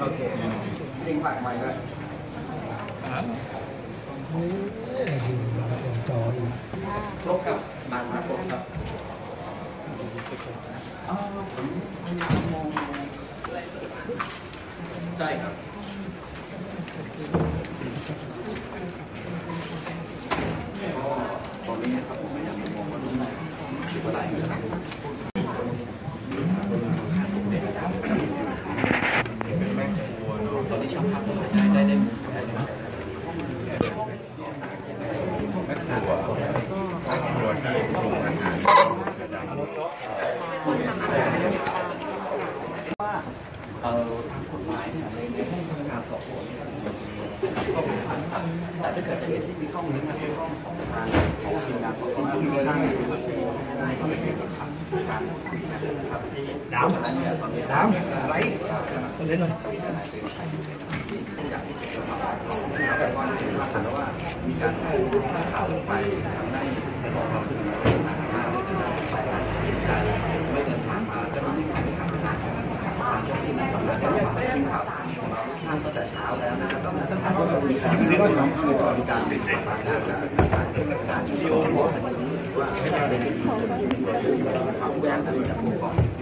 โอเคยิงฝากใหม่ด้วยจออีกครบครับนานมาครบครับ อ๋อผมมองใช่ครับตอนนี้ครับผมพยายามมองว่าตรงไหนคิดว่าได้นะครับตอนนี้ช่างภาพได้ได้ได้ได้ไหม แม่ครัวแม่ครัวที่ปรุงอาหารเสือดำ ว่าเอ่อทางกฎหมายเนี่ยในในห้องพนักงาน สอบสวนเนี่ยก็เป็นสันครับแต่ถ้าเกิดเหตุที่มีข้อมูลมาเป็นข้องของทางห้องทีมงานสอบสวนคือทางนายก็เลยเป็นการการนะครับดาวนั้นเนี่ยตอนนี้ดาวอะไรเล่นหน่อยแต่ว่ามีการข่าวไปทำให้ มีการมีการมีการเป็นสานการการเกิดการที่โอ้โหว่าเป็นที่ความแย้งทางจากผู้ก่อเหตุ